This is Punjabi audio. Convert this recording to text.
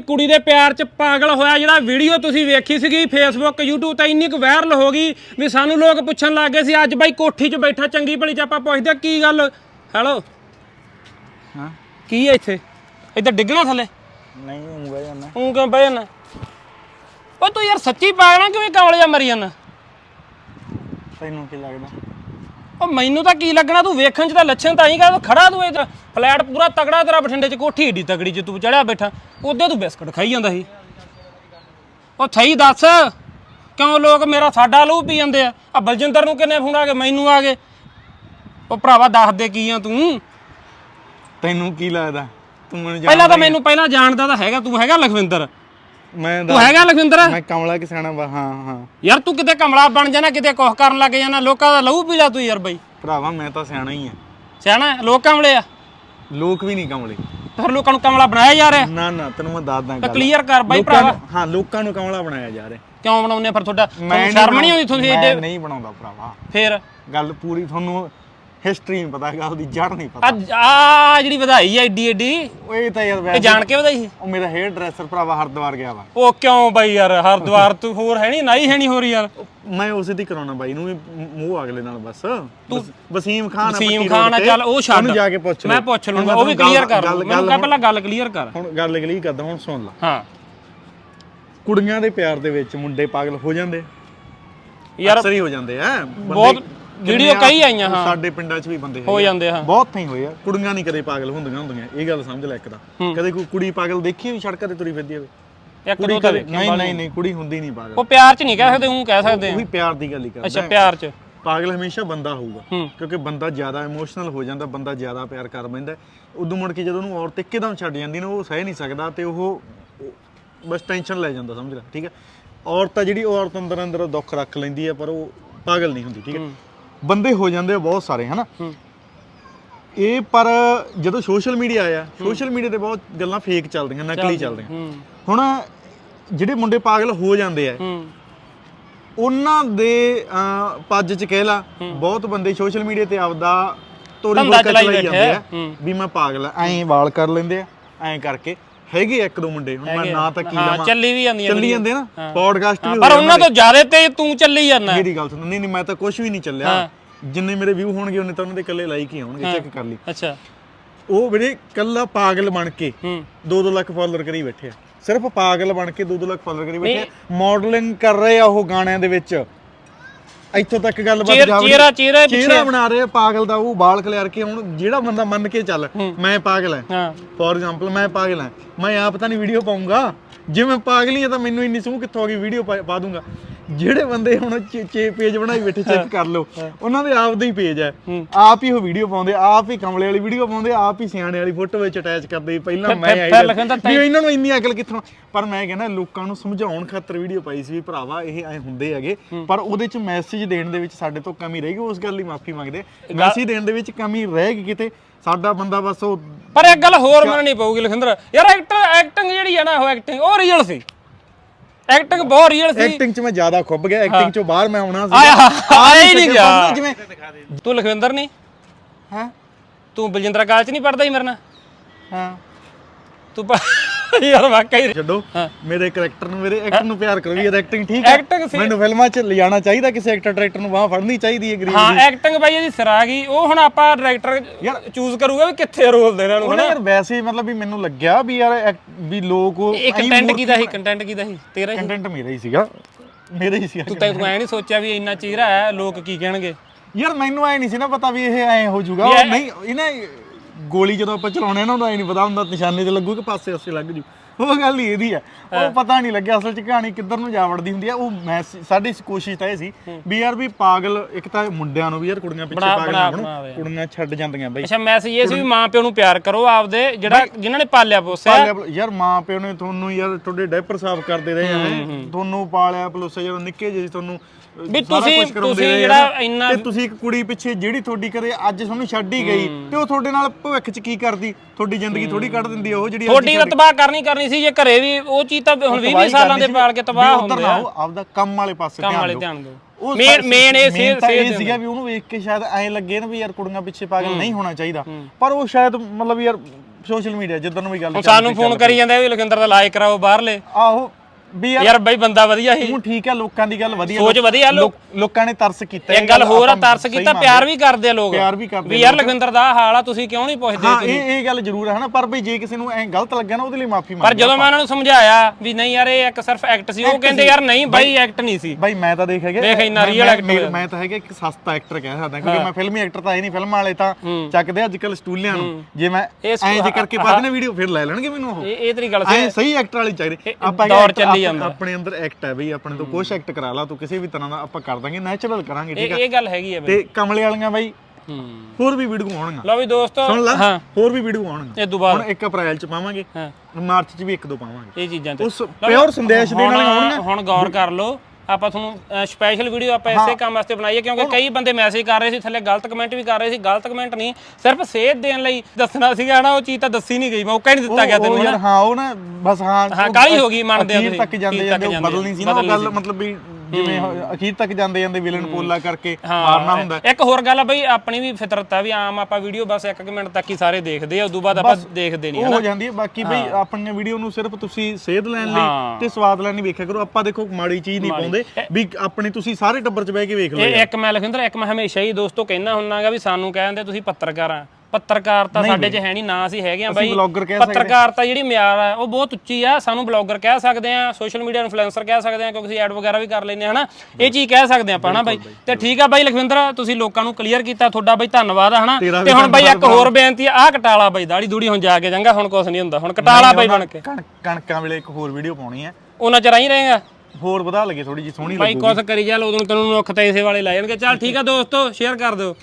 ਕੁੜੀ ਦੇ ਪਿਆਰ 'ਚ ਪਾਗਲ ਹੋਇਆ ਜਿਹੜਾ ਵੀਡੀਓ ਤੁਸੀਂ ਵੇਖੀ ਸੀਗੀ ਫੇਸਬੁੱਕ YouTube ਤੇ ਇੰਨੀ ਕੁ ਵਾਇਰਲ ਹੋ ਗਈ ਵੀ ਸਾਨੂੰ ਲੋਕ ਪੁੱਛਣ ਲੱਗ ਗਏ ਸੀ ਅੱਜ ਬਾਈ ਕੋਠੀ 'ਚ ਬੈਠਾ ਚੰਗੀ ਭਲੀ 'ਚ ਆਪਾਂ ਪੁੱਛਦੇ ਕੀ ਗੱਲ? ਹੈਲੋ ਹਾਂ। ਕੀ ਹੈ ਇੱਥੇ? ਇੱਧਰ ਡਿੱਗਣਾ ਥੱਲੇ। ਨਹੀਂ ਬਈ ਜਾਨਾ। ਤੂੰ ਕਿਉਂ ਬਹਿ ਜਾਣਾ ਓ ਤੂੰ ਯਾਰ ਸੱਚੀ ਪਾਗਲ ਆ ਕਿਵੇਂ ਕਮਲੇ ਜਾ ਮਰੀ ਜਾਂਦਾ ਤੈਨੂੰ ਕੀ ਲੱਗਦਾ? ਉਹ ਮੈਨੂੰ ਤਾਂ ਕੀ ਲੱਗਣਾ ਤੂੰ ਵੇਖਣ 'ਚ ਤਾਂ ਲੱਛਣ ਤਾਂ ਹੀ ਕਰ ਖੜਾ ਤੂੰ ਇਹ ਫਲੈਟ ਪੂਰਾ ਤਗੜਾ ਤੇਰਾ ਬਠਿੰਡੇ 'ਚ ਕੋਠੀ ਏਡੀ ਤਗੜੀ 'ਚ ਤੂੰ ਚੜਿਆ ਬੈਠਾ। ਉਹਦੇ ਤੂੰ ਬਿਸਕਟ ਖਾਈ ਜਾਂਦਾ ਸੀ। ਉਹ ਸਹੀ ਦੱਸ ਕਿਉਂ ਲੋਕ ਮੇਰਾ ਸਾਡਾ ਲਹੂ ਪੀ ਜਾਂਦੇ ਆ? ਆ ਬਲਜਿੰਦਰ ਨੂੰ ਕਿੰਨੇ ਫੋਨ ਆ ਗਏ ਮੈਨੂੰ ਆ ਗਏ। ਉਹ ਭਰਾਵਾ ਦੱਸ ਦੇ ਕੀ ਆ ਤੂੰ? ਤੈਨੂੰ ਕੀ ਲੱਗਦਾ? ਤੂੰ ਮੈਨੂੰ ਪਹਿਲਾਂ ਤਾਂ ਮੈਨੂੰ ਪਹਿਲਾਂ ਜਾਣਦਾ ਤਾਂ ਹੈਗਾ ਤੂੰ ਹੈਗਾ ਲਖਵਿੰਦਰ। ਮੈਂ ਤੂੰ ਹੈਗਾ ਲਖਵਿੰਦਰ? ਮੈਂ ਕਮਲਾ ਕਿਸਾਨਾ ਵਾ ਹਾਂ ਹਾਂ। ਯਾਰ ਤੂੰ ਕਿਤੇ ਕਮਲਾ ਬਣ ਜਾਣਾ ਕਿਤੇ ਕੁਝ ਕਰਨ ਲੱਗ ਜਾਣਾ ਲੋਕਾਂ ਦਾ ਲਹੂ ਪੀ ਜਾ ਤੂੰ ਯਾਰ ਬਈ। ਭਰਾਵਾ ਮੈਂ ਤਾਂ ਸਿਆਣਾ ਹੀ ਆ। ਸਿਆਣਾ ਹੈ? ਲੋਕ ਕਮਲੇ ਆ। ਲੋਕ ਵੀ ਨਹੀਂ ਕਮਲੇ। ਫਿਰ ਲੋਕਾਂ ਨੂੰ ਕਮਲਾ ਬਣਾਇਆ ਜਾ ਰਿਹਾ। ਨਾ ਨਾ ਤੈਨੂੰ ਮੈਂ ਦੱਸਦਾ ਗੱਲ। ਕਲੀਅਰ ਕਰ ਬਾਈ ਲੋਕਾਂ ਭਰਾਵਾ। ਨੂੰ- ਹਾਂ ਲੋਕਾਂ ਨੂੰ ਕਮਲਾ ਬਣਾਇਆ ਜਾ ਰਿਹਾ। ਕਿਉਂ ਬਣਾਉਨੇ ਫਿਰ ਤੁਹਾਡਾ? ਤੁਹਾਨੂੰ ਸ਼ਰਮ ਨਹੀਂ ਆਉਂਦੀ ਤੁਸੀਂ ਮੈਂ ਏਡੇ ਨਹੀਂ ਬਣਾਉਂਦਾ ਭਰਾਵਾ। ਫਿਰ? ਗੱਲ ਪੂਰੀ ਤੁਹਾਨੂੰ ਹਿਸਟਰੀ ਨਹੀਂ ਪਤਾ ਗੱਲ ਦੀ ਜੜ ਨਹੀਂ ਪਤਾ। ਅੱਜ ਆ ਜਿਹੜੀ ਵਧਾਈ ਆ ਏਡੀ ਏਡੀ ਇਹ ਤਾਂ ਯਾਰ ਵੈਸੇ ਜਾਣ ਕੇ ਵਧਾਈ ਸੀ? ਉਹ ਮੇਰਾ ਹੇਅਰ ਡਰੈਸਰ ਭਰਾਵਾ ਹਰਦਵਾਰ ਗਿਆ ਵਾ। ਉਹ ਕਿਉਂ ਬਾਈ ਯਾਰ ਹਰਦੁਆਰ ਤੂੰ ਹੋਰ ਹੈ ਨਹੀਂ ਨਹੀਂ ਹੈ ਨਹੀਂ ਹੋਰ ਯਾਰ। ਮੈਂ ਉਸੇ ਦੀ ਕਰਾਉਣਾ ਬਾਈ ਨੂੰ ਵੀ ਮ- ਮੂੰਹ ਅਗਲੇ ਨਾਲ ਬਸ। ਵਸ- ਵਸੀਮ ਖਾਨ ਆ ਵਸੀਮ ਪੱਟੀ ਖਾਨ ਆ road ਚੱਲ ਉਹ ਛੱਡ। ਉਹਨੂੰ ਜਾ ਕੇ ਪੁੱਛ ਮੈਂ ਪੁੱਛ ਲੂੰਗਾ ਉਹ ਵੀ ਕਲੀਅਰ ਕਰ ਗੱਲ- ਮੈਨੂੰ ਕਹਿ ਪਹਿਲਾਂ ਗੱਲ ਕਲੀਅਰ ਕਰ। ਹੁਣ ਗੱਲ ਕਲੀ ਕਰਦਾ ਹੁਣ ਸੁਣ ਲਾ। ਹਾਂ। ਕੁੜੀਆਂ ਦੇ ਪਿਆਰ ਦੇ ਵਿੱਚ ਮੁੰਡੇ ਪਾਗਲ ਹੋ ਜਾਂਦੇ। ਯਾਰ ਅਕਸਰ ਹੀ ਹੋ ਜਾਂਦੇ ਆ। ਬਹੁਤ ਵੀਡੀਓ ਆ, ਕਈ ਆਈਆਂ ਹਾਂ। ਸਾਡੇ ਪਿੰਡਾਂ 'ਚ ਵੀ ਬੰਦੇ ਹੋ ਆ। ਜਾਂਦੇ ਹਾਂ। ਬਹੁਤ ਥਾਈ ਹੋਏ ਆ। ਕੁੜੀਆਂ ਨਹੀਂ ਕਦੇ ਪਾਗਲ ਹੁੰਦੀਆਂ ਹੁੰਦੀਆਂ ਇਹ ਗੱਲ ਸਮਝ ਲੈ ਇੱਕ ਤਾਂ। ਕਦੇ ਕੋਈ ਕੁੜੀ ਪਾਗਲ ਦੇਖੀ ਵੀ ਸੜਕਾਂ ਤੇ ਤੁਰੀ ਫਿਰਦੀ ਹੋਵੇ? ਇੱਕ ਦੋ ਤਾਂ ਨਹੀਂ। ਨਹੀਂ ਨਹੀਂ ਕੁੜੀ ਹੁੰਦੀ ਨਹੀਂ ਪਾਗਲ। ਉਹ ਪਿਆਰ ਚ ਨਹੀਂ ਕਹਿ ਸਕਦੇ ਉਹ ਕਹਿ ਸਕਦੇ ਉਹ ਵੀ ਆ। ਪਿਆਰ ਦੀ ਗੱਲ ਹੀ ਕਰਦਾ ਅੱਛਾ ਪਿਆਰ ਚ। ਪਾਗਲ ਹਮੇਸ਼ਾ ਬੰਦਾ ਹੋਊਗਾ ਕਿਉਂਕਿ ਬੰਦਾ ਜ਼ਿਆਦਾ ਇਮੋਸ਼ਨਲ ਹੋ ਜਾਂਦਾ ਬੰਦਾ ਜ਼ਿਆਦਾ ਪਿਆਰ ਕਰ ਬੈਂਦਾ ਉਦੋਂ ਮੁੜ ਕੇ ਜਦੋਂ ਉਹਨੂੰ ਔਰਤ ਇੱਕਦਮ ਛੱਡ ਜਾਂਦੀ ਨਾ ਉਹ ਸਹਿ ਨਹੀਂ ਸਕਦਾ ਤੇ ਉਹ ਬਸ ਟੈਨਸ਼ਨ ਲੈ ਜਾਂਦਾ ਸਮਝ ਲੈ ਠੀਕ ਹੈ? ਔਰਤ ਆ ਜਿਹੜੀ ਔਰਤ ਅੰਦਰ ਅੰਦਰ ਦੁੱਖ ਰੱਖ ਲੈਂਦੀ ਹੈ ਪਰ ਉਹ ਪਾਗਲ ਨਹੀਂ ਹੁੰਦੀ ਠੀਕ ਹੂੰ। ਬੰਦੇ ਹੋ ਜਾਂਦੇ ਆ ਬਹੁਤ ਸਾਰੇ ਹਨਾ? ਇਹ ਪਰ ਜਦੋਂ ਸੋਸ਼ਲ ਮੀਡੀਆ ਆਇਆ ਸੋਸ਼ਲ ਮੀਡੀਆ ਤੇ ਬਹੁਤ ਗੱਲਾਂ ਫੇਕ ਚੱਲਦੀਆਂ ਨਕਲੀ ਚੱਲਦੀਆਂ ਹੁਣ ਜਿਹੜੇ ਮੁੰਡੇ ਪਾਗਲ ਹੋ ਜਾਂਦੇ ਆ ਉਹਨਾਂ ਦੇ ਪੱਜ ਚ ਕਹਿ ਲਾ ਬਹੁਤ ਬੰਦੇ ਸੋਸ਼ਲ ਮੀਡੀਆ ਤੇ ਆਪਦਾ ਤੋਰੀ ਧੰਦਾ ਬੋਲਕਾ ਚਲਾਈ ਜਾਂਦੇ ਆ। ਵੀ ਮੈਂ ਪਾਗਲ ਐਂ ਵਾਲ ਕਰ ਲੈਂਦੇ ਆ ਐਂ ਕਰਕੇ। ਹੈਗੇ ਆ ਇੱਕ ਦੋ ਮੁੰਡੇ ਹੁਣ ਮੈਂ। ਨਾਂ ਤਾਂ ਕੀ ਹਾਂ, ਲਵਾਂ? ਚੱਲੀ ਵੀ ਜਾਂਦੀਆਂ ਚੱਲੀ ਜਾਂਦੇ ਨਾ। ਪੋਡਕਾਸਟ ਵੀ ਪਰ ਉਹਨਾਂ ਤੋਂ ਜ਼ਿਆਦਾ ਤੇ ਤੂੰ ਚੱਲੀ ਜਾਂਦਾ। ਮੇਰੀ ਗੱਲ ਸੁਣ ਨਹੀਂ ਨਹੀਂ ਮੈਂ ਤਾਂ ਕੁਝ ਵੀ ਨਹੀਂ ਚੱਲਿਆ। ਜਿੰਨੇ ਮੇਰੇ ਵਿਊ ਹੋਣਗੇ ਉਹਨੇ ਤਾਂ ਉਹਨਾਂ ਦੇ ਇਕੱਲੇ ਲਾਈਕ ਹੀ ਹੋਣਗੇ ਚੈੱਕ ਕਰ ਲਈ। ਅੱਛਾ। ਉਹ ਵੀਰੇ ਕੱਲਾ ਪਾਗਲ ਬਣ ਕੇ ਹੂੰ। 2-2 ਲੱਖ ਫਾਲੋਅਰ ਕਰੀ ਬੈਠੇ ਆ। ਸਿਰਫ ਪਾਗਲ ਬਣ ਕੇ 2-2 ਲੱਖ ਫਾਲੋਅਰ ਕਰੀ ਬੈਠੇ ਮਾਡਲਿੰਗ ਕਰ ਰਹੇ ਆ ਉਹ ਗਾਣਿਆਂ ਦੇ ਵਿੱਚ। ਇੱਥੋਂ ਤੱਕ ਗੱਲਬਾਤ ਚਿਹਰਾ- ਜਾਵੜੀ- ਚਿਹਰਾ- ਚਿਹਰੇ ਪਿੱਛੇ- ਚਿਹਰਾ ਬਣਾ ਰਹੇ ਆ ਪਾਗਲ ਦਾ ਉਹ ਬਾਲ ਖਲਿਆਰ ਕੇ ਹੁਣ ਜਿਹੜਾ ਬੰਦਾ ਮੰਨ ਕੇ ਚੱਲ ਮੈਂ ਪਾਗਲ ਹਾਂ। ਹਾਂ। ਫੋਰ ਐਗਜ਼ਾਮਪਲ ਮੈਂ ਪਾਗਲ ਹਾਂ। ਮੈਂ ਆਪ ਤਾਂ ਨਹੀਂ ਵੀਡੀਓ ਪਾਉਂਗਾ। ਜੇ ਮੈਂ ਪਾਗਲ ਹੀ ਆ ਤਾਂ ਮੈਨੂੰ ਇੰਨੀ ਸੂਹ ਕਿੱਥੋਂ ਆ ਗਈ? ਵੀਡੀਓ ਪਾ ਦੂੰਗਾ। ਜਿਹੜੇ ਬੰਦੇ ਹੁਣ ਚੇ ਪੇਜ ਬਣਾਈ ਬੈਠੇ ਚੈੱਕ ਕਰ ਲਓ। ਉਹਨਾਂ ਦੇ ਆਪ ਦੇ ਹੀ ਪੇਜ ਹੈ। ਆਪ ਹੀ ਉਹ ਵੀਡੀਓ ਪਾਉਂਦੇ ਆਪ ਹੀ ਕਮਲੇ ਵਾਲੀ ਵੀਡੀਓ ਪਾਉਂਦੇ ਆਪ ਹੀ ਸਿਆਣੇ ਵਾਲੀ ਫੋਟੋ ਵਿੱਚ ਅਟੈਚ ਕਰਦੇ ਪਹਿਲਾਂ ਮੈਂ ਵੀ ਇਹਨਾਂ ਨੂੰ ਇੰਨੀ ਅਕਲ ਕਿੱਥੋਂ ਪਰ ਮੈਂ ਕਹਿੰਦਾ ਲੋਕਾਂ ਨੂੰ ਸਮਝਾਉਣ ਖਾਤਰ ਵੀਡੀਓ ਪਾਈ ਸੀ ਵੀ ਭਰਾਵਾ ਇਹ ਐ ਹੁੰਦੇ ਹੈਗੇ। ਪਰ ਉਹਦੇ ਚ ਮੈਸੇਜ ਦੇਣ ਦੇ ਵਿੱਚ ਸਾਡੇ ਤੋਂ ਕਮੀ ਰਹੀ ਗਈ ਉਸ ਗੱਲ ਲਈ ਮਾਫੀ ਮੰਗਦੇ ਮੈਸੇਜ ਦੇਣ ਦੇ ਵਿੱਚ ਕਮੀ ਰਹਿ ਗਈ ਕਿਤੇ ਸਾਡਾ ਬੰਦਾ ਬਸ ਉਹ ਪਰ ਇੱਕ ਗੱਲ ਹੋਰ ਮੰਨਣੀ ਪਊਗੀ ਲਖਿੰਦਰ। ਯਾਰ ਐਕਟਰ ਐਕਟਿੰਗ ਜਿਹੜੀ ਹੈ ਨਾ ਉਹ ਐਕਟਿੰਗ ਉਹ ਰੀਅਲ ਸੀ। ਐਕਟਿੰਗ ਬਹੁਤ ਰੀਅਲ ਸੀ। ਐਕਟਿੰਗ ਚ ਮੈਂ ਜ਼ਿਆਦਾ ਖੁੱਬ ਗਿਆ ਐਕਟਿੰਗ ਚੋਂ ਬਾਹਰ ਮੈਂ ਆਉਣਾ ਆਇਆ ਆਇਆ ਹੀ ਨਹੀਂ ਗਿਆ। ਜਿਵੇਂ ਤੂੰ ਲਖਵਿੰਦਰ ਨਹੀਂ? ਹਾਂ। ਤੂੰ ਬਲਜਿੰਦਰ ਕਾਲਜ ਚ ਨਹੀਂ ਪੜਦਾ ਹੀ ਮੇਰੇ ਨਾਲ? ਹਾਂ। ਤੂੰ ਯਾਰ ਵਾਕਈ। ਛੱਡੋ। ਮੇਰੇ ਕਰੈਕਟਰ ਨੂੰ ਮੇਰੇ ਐਕਟਰ ਨੂੰ ਪਿਆਰ ਕਰੋ। ਵੀ ਐਕਟਿੰਗ ਠੀਕ ਹੈ ਸੀ- ਮੈਨੂੰ ਫਿਲਮਾਂ 'ਚ ਲਿਜਾਣਾ ਚਾਹੀਦਾ ਕਿਸੇ ਐਕਟਰ ਡਾਇਰੈਕਟਰ ਨੂੰ ਬਾਹ ਫੜਨੀ ਚਾਹੀਦੀ ਹੈ ਗਰੀਬ ਹਾਂ ਐਕਟਿੰਗ ਬਾਈ ਇਹਦੀ ਸਿਰਾ ਗਈ ਉਹ ਹੁਣ ਆਪਾਂ ਡਾਇਰੈਕਟਰ ਯਾਰ- ਚੂਜ਼ ਕਰੂਗਾ ਵੀ ਕਿੱਥੇ ਰੋਲ ਦੇਣਾ ਨੂੰ ਉਹਨੇ ਯਾਰ ਵੈਸੇ ਮਤਲਬ ਵੀ ਮੈਨੂੰ ਲੱਗਿਆ ਵੀ ਯਾਰ ਵੀ ਲੋਕ ਇਹ ਕੰਟੈਂਟ ਕਿਹਦਾ ਸੀ? ਕੰਟੈਂਟ ਕਿਹਦਾ ਸੀ? ਤੇਰਾ ਹੀ ਕੰਟੈਂਟ ਮੇਰਾ ਹੀ ਸੀਗਾ। ਮੇਰਾ ਹੀ ਸੀਗਾ ਤੂੰ ਤਾਂ ਐ ਨਹੀਂ ਸੋਚਿਆ ਵੀ ਇੰਨਾ ਚਿਹਰਾ ਹੈ ਲੋਕ ਕੀ ਕਹਿਣਗੇ? ਯਾਰ ਮੈਨੂੰ ਐ ਨਹੀਂ ਸੀ ਨਾ ਪਤਾ ਵੀ ਇਹ ਐ ਹੋ ਜਾਊਗਾ। ਨਹੀਂ ਇਹਨੇ ਗੋਲੀ ਜਦੋਂ ਆਪਾਂ ਚਲਾਉਣੇ ਆ ਨਾ ਉਹਦਾ ਐ ਨਹੀਂ ਪਤਾ ਹੁੰਦਾ, ਨਿਸ਼ਾਨੇ ਤੇ ਲੱਗੂ ਕਿ ਪਾਸੇ ਉਸੇ ਲੱਗ ਜੂ। ਉਹ ਗੱਲ ਹੀ ਇਹਦੀ ਆ। ਉਹ ਪਤਾ ਨਹੀਂ ਲੱਗਿਆ ਅਸਲ 'ਚ ਕਹਾਣੀ ਕਿੱਧਰ ਨੂੰ ਜਾ ਵੜਦੀ ਹੁੰਦੀ ਆ। ਉਹ ਮੈਂ ਸਾਡੀ ਕੋਸ਼ਿਸ਼ ਤਾਂ ਇਹ ਸੀ ਵੀ ਯਾਰ ਵੀ ਪਾਗਲ ਇੱਕ ਤਾਂ ਮੁੰਡਿਆਂ ਨੂੰ ਵੀ ਯਾਰ ਕੁੜੀਆਂ ਪਿੱਛੇ ਪਾਗਲ ਨਾ ਬਣਾ। ਕੁੜੀਆਂ ਛੱਡ ਜਾਂਦੀਆਂ ਬਈ। ਅੱਛਾ ਮੈਸੇਜ ਇਹ ਸੀ ਵੀ ਮਾਂ ਪਿਓ ਨੂੰ ਪਿਆਰ ਕਰੋ ਆਪਦੇ ਜਿਹੜਾ ਜਿਨ੍ਹਾਂ ਨੇ ਪਾਲਿਆ ਪੋਸਿਆ ਯਾਰ ਮਾਂ ਪਿਓ ਨੇ ਤੁਹਾਨੂੰ ਯਾਰ ਤੁਹਾਡੇ ਡਾਇਪਰ ਸਾਫ਼ ਕਰਦੇ ਰਹੇ ਆ ਤੁਹਾਨੂੰ ਪਾਲਿਆ ਪਲੋਸਿਆ ਜਦੋਂ ਨਿੱਕੇ ਜਿਹੇ ਤੁਹਾਨੂੰ ਵੀ ਤੁਸੀਂ- ਤੁਸੀਂ ਜਿਹੜਾ। ਇੰਨਾ- ਤੇ ਤੁਸੀਂ ਇੱਕ ਕੁੜੀ ਪਿੱਛੇ ਜਿਹੜੀ ਤੁਹਾਡੀ ਕਦੇ ਅੱਜ ਤੁਹਾਨੂੰ ਛੱਡ ਹੀ ਗਈ ਤੇ ਉਹ ਤੁਹਾਡੇ ਨਾਲ ਭਵਿੱਖ 'ਚ ਕੀ ਕਰਦੀ? ਤੁਹਾਡੀ ਜ਼ਿੰਦਗੀ ਥੋੜੀ ਕੱਢ ਦਿੰਦੀ ਉਹ ਜਿਹੜੀ ਅੱਜ ਥੋੜੀ ਤਾਂ ਤਬਾਹ ਕਰਨੀ ਕਰਨੀ ਸੀ ਜੇ ਘਰੇ ਵੀ ਉਹ ਚੀਜ਼ ਤਾਂ ਹੁਣ 20 20 ਸਾਲਾਂ ਦੇ ਪਾਲ ਕੇ ਤਬਾਹ ਹੁੰਦੇ ਆ। ਆਪਦਾ ਕੰਮ ਵਾਲੇ ਪਾਸੇ ਕੰਮ ਵਾਲੇ। ਧਿਆਨ ਦਿਓ। ਮੇਨ ਮੇਨ ਇਹ ਸੇਧ ਸੀਗਾ ਵੀ ਉਹਨੂੰ ਵੇਖ ਕੇ ਸ਼ਾਇਦ ਐਂ ਲੱਗੇ ਨਾ ਵੀ ਯਾਰ ਕੁੜੀਆਂ ਪਿੱਛੇ ਪਾਗਲ ਨਹੀਂ ਹੋਣਾ ਚਾਹੀਦਾ। ਪਰ ਉਹ ਸ਼ਾਇਦ ਮਤਲਬ ਯਾਰ ਸੋਸ਼ਲ ਮੀਡੀਆ ਜਿੱਦਾਂ ਨੂੰ ਵੀ ਗੱਲ ਸਾਨੂੰ ਫੋਨ ਕਰੀ ਜਾਂਦੇ ਵੀ ਲਖਿੰਦਰ ਦਾ ਲਾਇਕ ਕਰਾਓ ਬਾਹਰਲੇ। ਆਹੋ। ਵੀ ਯਾਰ ਬਈ ਬੰਦਾ ਵਧੀਆ ਸੀ। ਤੂੰ ਠੀਕ ਹੈ ਲੋਕਾਂ ਦੀ ਗੱਲ ਵਧੀਆ ਸੋਚ ਵਧੀਆ ਲੋਕ ਲੋਕ- ਨੇ ਤਰਸ ਕੀਤਾ ਇੱਕ ਗੱਲ ਹੋਰ ਆ ਤਰਸ ਕੀਤਾ ਪਿਆਰ ਵੀ ਕਰਦੇ ਆ ਲੋਕ। ਪਿਆਰ ਵੀ ਕਰਦੇ ਵੀ ਯਾਰ ਲਖਿੰਦਰ ਦਾ ਆਹ ਹਾਲ ਆ ਤੁਸੀਂ ਕਿਉਂ ਨਹੀਂ ਪੁੱਛਦੇ ਹਾਂ ਇਹ ਇਹ ਗੱਲ ਜ਼ਰੂਰ ਹੈ ਨਾ ਪਰ ਬਈ ਜੇ ਕਿਸੇ ਨੂੰ ਐ ਗਲਤ ਲੱਗਿਆ ਨਾ ਉਹਦੇ ਲਈ ਮਾਫੀ ਪਰ ਮੰਗ ਜਦੋਂ ਮੈਂ ਉਹਨਾਂ ਨੂੰ ਸਮਝਾਇਆ ਵੀ ਨਹੀਂ ਯਾਰ ਇਹ ਇੱਕ ਸਿਰਫ ਐਕਟ ਸੀ ਉਹ ਕਹਿੰਦੇ ਯਾਰ ਨਹੀਂ ਬਾਈ ਐਕਟ ਨਹੀਂ ਸੀ। ਬਾਈ ਮੈਂ ਤਾਂ ਦੇਖ ਹੈਗਾ ਦੇਖ ਇੰਨਾ ਮੈਂ- real ਮੈਂ- actor ਮੈਂ- ਮੈਂ ਤਾਂ ਹੈਗਾ ਇੱਕ ਸਸਤਾ ਐਕਟਰ ਕਹਿ ਸਕਦਾ ਕਿਉਂਕਿ ਮੈਂ ਫਿਲਮੀ ਐਕਟਰ ਤਾਂ ਹੈ ਨਹੀਂ ਫਿਲਮਾਂ ਵਾਲੇ ਤਾਂ ਚੱਕਦੇ ਅੱਜ ਕੱਲ ਸਟੂਲਿਆਂ ਨੂੰ। ਜੇ ਮੈਂ ਇਹ ਐਂ ਜੇ ਕਰਕੇ ਪਾ ਦੇਣਾ ਵੀਡੀਓ ਫਿਰ ਲੈ ਲੈਣਗੇ ਮੈਨੂੰ ਉਹ। ਇਹ ਇਹ ਤੇਰੀ ਗੱਲ ਸਹੀ ਐ ਸਹੀ ਐਕਟਰ ਵਾਲੀ ਚਾਹੀਦੀ। ਇਹ ਆਪਾਂ ਦੌਰ ਚੱਲੀ ਆਪ- ਜਾਂਦਾ। ਆਪਣੇ ਅੰਦਰ ਐਕਟ ਹੈ ਬਈ ਆਪਣੇ ਤੋਂ ਕੁਛ ਐਕਟ ਕਰਾ ਲਾ ਤੂੰ ਕਿਸੇ ਵੀ ਤਰ੍ਹਾਂ ਦਾ ਆਪਾਂ ਕਰ ਦਾਂਗੇ ਨੈਚੁਰਲ ਕਰਾਂਗੇ ਠੀਕ ਹੈ ਇਹ ਗੱਲ ਹੈਗੀ ਆ ਬਈ। ਤੇ ਕਮਲੇ ਵਾਲੀਆਂ ਬਾਈ ਹੂੰ। ਹੋਰ ਵੀ ਵੀਡੀਓ ਆਉਣਗੀਆਂ ਲਓ ਵੀ ਦੋਸਤੋ ਸੁਣ ਲੈ ਹਾਂ। ਹੋਰ ਵੀ ਵੀਡੀਓ ਆਉਣਗੀਆਂ ਇਹ ਬਾਅਦ। ਹੁਣ 1 ਅਪ੍ਰੈਲ ਚ ਪਾਵਾਂਗੇ ਹਾਂ। ਮਾਰਚ ਚ ਵੀ ਇੱਕ ਦੋ ਪਾਵਾਂਗੇ। ਇਹ ਚੀਜ਼ਾਂ ਤੇ। ਉਸ ਪਿਓਰ ਸੰਦੇਸ਼ ਦੇਣ ਵਾਲੇ ਹੁਣ ਹੋਣਗੇ ਹੁਣ ਗੌਰ ਕਰ ਲਓ। ਆਪਾਂ ਤੁਹਾਨੂੰ ਸਪੈਸ਼ਲ ਵੀਡੀਓ ਆਪਾਂ ਇਸੇ ਕੰਮ ਵਾਸਤੇ ਬਣਾਈ ਹੈ ਕਿਉਂਕਿ ਕਈ ਬੰਦੇ ਮੈਸੇਜ ਕਰ ਰਹੇ ਸੀ ਥੱਲੇ ਗਲਤ ਕਮੈਂਟ ਵੀ ਕਰ ਰਹੇ ਸੀ ਗਲਤ ਕਮੈਂਟ ਨਹੀਂ ਸਿਰਫ ਸੇਧ ਦੇਣ ਲਈ ਦੱਸਣਾ ਸੀਗਾ ਨਾ ਉਹ ਚੀਜ਼ ਤਾਂ ਦੱਸੀ ਨਹੀਂ ਗਈ ਮੌਕਾ ਹੀ ਨਹੀਂ ਦਿੱਤਾ ਗਿਆ ਉਹ ਤੈਨੂੰ ਯਾਰ ਹਾਂ ਉਹ ਨਾ ਬਸ ਹਾਂ ਹਾਂ, ਉਹ ਕਾਹਲੀ ਹੋ ਗਈ ਮੰਨਦੇ ਆ ਤੁਸੀਂ, ਤੱਕ ਜਾਂਦੇ ਜਾਂਦੇ ਉਹ ਬਦਲ ਨਹੀਂ ਸੀ ਨਾ ਉਹ ਗੱਲ ਮਤਲਬ ਵੀ ਜਿਵੇਂ ਅਖੀਰ ਤੱਕ ਜਾਂਦੇ ਜਾਂਦੇ ਵਿਲਨ ਪੋਲਾ ਕਰਕੇ ਮਾਰਨਾ ਹੁੰਦਾ। ਇੱਕ ਹੋਰ ਗੱਲ ਆ ਬਈ ਆਪਣੀ ਵੀ ਫਿਤਰਤ ਆ ਵੀ ਆਮ ਆਪਾਂ ਵੀਡੀਓ ਬਸ 1 ਮਿੰਟ ਤੱਕ ਹੀ ਸਾਰੇ ਦੇਖਦੇ ਆ ਉਦੋਂ ਬਾਅਦ ਆਪਾਂ ਦੇਖਦੇ ਨਹੀਂ ਹੋ ਜਾਂਦੀ ਹੈ ਬਾਕੀ ਬਈ ਆਪਣੀਆਂ ਵੀਡੀਓ ਨੂੰ ਸਿਰਫ ਤੁਸੀਂ ਸੇਧ ਲੈਣ ਲਈ। ਤੇ ਸਵਾਦ ਲੈਣ ਲਈ ਵੇਖਿਆ ਕਰੋ। ਆਪਾਂ ਦੇਖੋ ਮਾੜੀ ਚੀਜ਼ ਨਹੀਂ ਪਾਉਂਦੇ। ਵੀ ਆਪਣੇ ਤੁਸੀਂ ਸਾਰੇ ਟੱਬਰ ਚ ਬਹਿ ਕੇ ਵੇਖ ਲਓ ਇਹ ਇੱਕ ਮੈਂ ਲਖਿੰਦਰ ਇੱਕ ਮੈਂ ਹਮੇਸ਼ਾ ਹੀ ਦੋਸਤੋ ਕਹਿਣਾ ਹੁੰਨਾਗਾ ਵੀ ਸਾਨੂੰ ਕਹਿੰਦੇ ਤੁਸੀਂ ਪੱਤਰਕਾਰ ਆ। ਪੱਤਰਕਾਰਤਾ ਸਾਡੇ 'ਚ ਹੈ ਨਹੀਂ ਨਾ ਅਸੀਂ ਹੈਗੇ ਆ ਬਾਈ। ਪੱਤਰਕਾਰਤਾ ਜਿਹੜੀ ਮਿਆਰ ਆ ਉਹ ਬਹੁਤ ਉੱਚੀ ਆ ਸਾਨੂੰ ਬਲੌਗਰ ਕਹਿ ਸਕਦੇ ਆ ਸੋਸ਼ਲ ਮੀਡੀਆ ਇਨਫਲੂਐਂਸਰ ਕਹਿ ਸਕਦੇ ਆ ਕਿਉਂਕਿ ਅਸੀਂ ਐਡ ਵਗੈਰਾ ਵੀ ਕਰ ਆ ਹਨਾ? ਇਹ ਚੀਜ਼ ਕਹਿ ਸਕਦੇ ਆ ਆਪਾਂ ਹਨਾ ਬਾਈ? ਤੇ ਠੀਕ ਆ ਬਾਈ ਲਖਵਿੰਦਰ ਤੁਸੀਂ ਲੋਕਾਂ ਨੂੰ ਕਲੀਅਰ ਕੀਤਾ ਤੁਹਾਡਾ ਬਾਈ ਧੰਨਵਾਦ ਆ ਹਨਾ? ਤੇ ਹੁਣ ਬਾਈ ਇੱਕ ਹੋਰ ਬੇਨਤੀ ਆ ਆਹ ਕਟਾਲਾ ਬਾਈ ਦਾੜੀ ਦੂੜੀ ਹੁਣ ਜਾ ਕੇ ਜਾਂਗਾ ਹੁਣ ਕੁਝ ਨਹੀਂ ਹੁੰਦਾ ਹੁਣ ਕਟਾਲਾ ਬਾਈ ਬਣ ਕੇ। ਕਣਕ ਵੇਲੇ ਇੱਕ ਹੋਰ ਵੀਡੀਓ ਪਾਉਣੀ ਹੈ ਉਹਨਾਂ ਚ ਰਹੀ ਰਹੇਗਾ? ਹੋਰ ਵਧਾ ਲਗੇ ਥੋੜੀ ਜੀ ਸੋਹਣੀ ਬਾਈ ਕੁਛ ਕਰੀ ਚੱਲ ਉਦੋਂ ਤੈਨੂੰ ਨੁੱਖ ਤੇ ਇਸੇ ਵਾਲੇ ਲੈ ਜਾਣਗੇ। ਚੱਲ ਠੀਕ ਆ ਦੋਸਤੋ ਸ਼ੇਅਰ ਕਰ ਦਿਓ।